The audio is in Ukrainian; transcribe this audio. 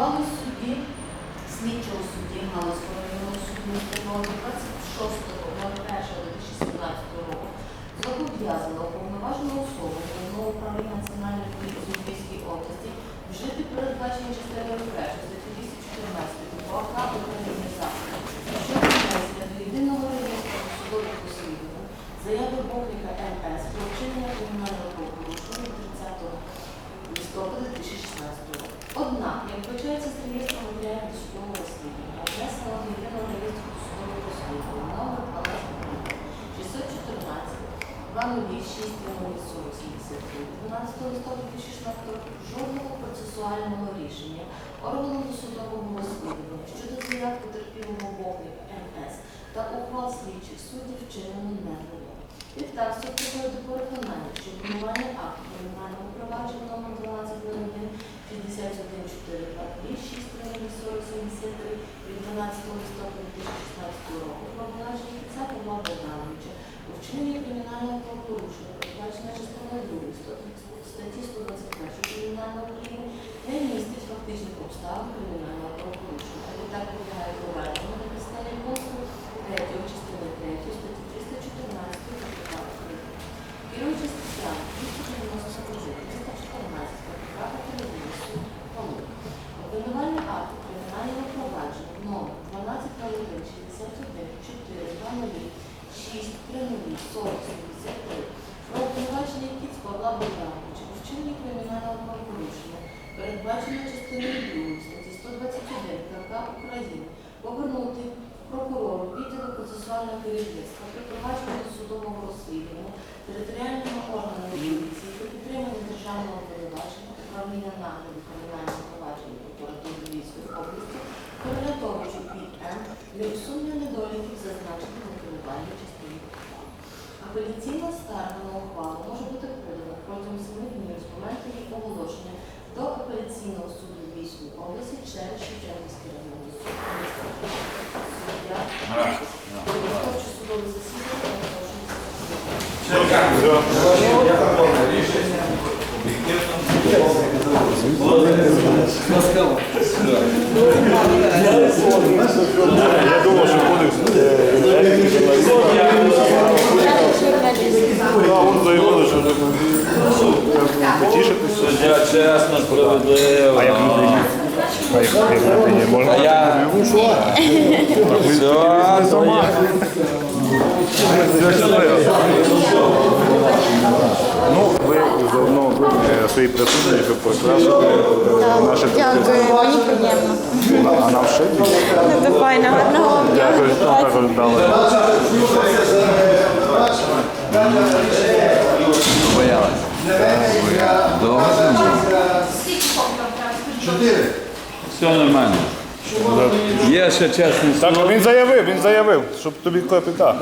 ухвали судді, слідчого судді Галицького районного суду Львова 26.01.2017 року. Зобов'язано уповноважену особу Головного управління Національної поліції у Львівській області вжити передбачені частиною першої статті 214 КУПАП на України заходи щодо внесення до єдиного реєстру судових розслідувань заяви Богника МС про вчинення кримінального правопорушення від 30 листопада 2016 року. Однак, як вбачається з реєстру матеріалів досудового розслідування, внесено до єдиного реєстру досудового розслідування номер 614 206 12 листопада 2016 року жодного процесуального рішення органу досудового розслідування щодо заяв потерпілого Богника МС та ухвал слідчих суддів вчинено не було. Відтак, суд до переконання, що обвинувальний акт кримінального провадження номер 1201 61 4 6 4073 від 12 листопада 2016 року про обвинувачення кінця Павла Вчиненні кримінального правопорушення, передбачене частиною 2 статті 121 Кримінального України, не містить фактичних обставин кримінального правопорушення, а відтак підлягає проведенню на підставі пункту 3 частини 3 статті 314 КПК України. Керуючи статтями 291, 314 КПК України суд Павло. Обвинувальний акт кримінального провадження номер 1201 61 4 6 30 40 73 про обвинувачення кіць Павла Богдановича у вчиненні кримінального правопорушення, передбачено частиною 2 статті 121 КК України, повернути прокурору відділу процесуального керівництва при провадженні судового розслідування територіальними органами поліції при підтриманні державного обвинувачення управління нагляду кримінального провадження прокуратури Львівської області Королятовичу П.М. для Апеляційна скарга на ухвалу може бути подана протягом 7 днів з моменту її оголошення до апеляційного суду Львівської області через Шевченківський районний суд. Суддя. Підготовче судове засідання оголошується закритим. Не потішитися. Суддя чесно, справедливо. А як людині? А як як людині? Можна А я- Все, то я- Все щасливо. Ну, ви заодно е, свої присутні, щоб покращити е, наше Дякую, мені приємно. А нам ще більше. Це файно, гарного вам дня. Дякую, що також дали. Зі мною? Все нормально. Є ще чесний Так, він заявив, він заявив, щоб тобі копіта.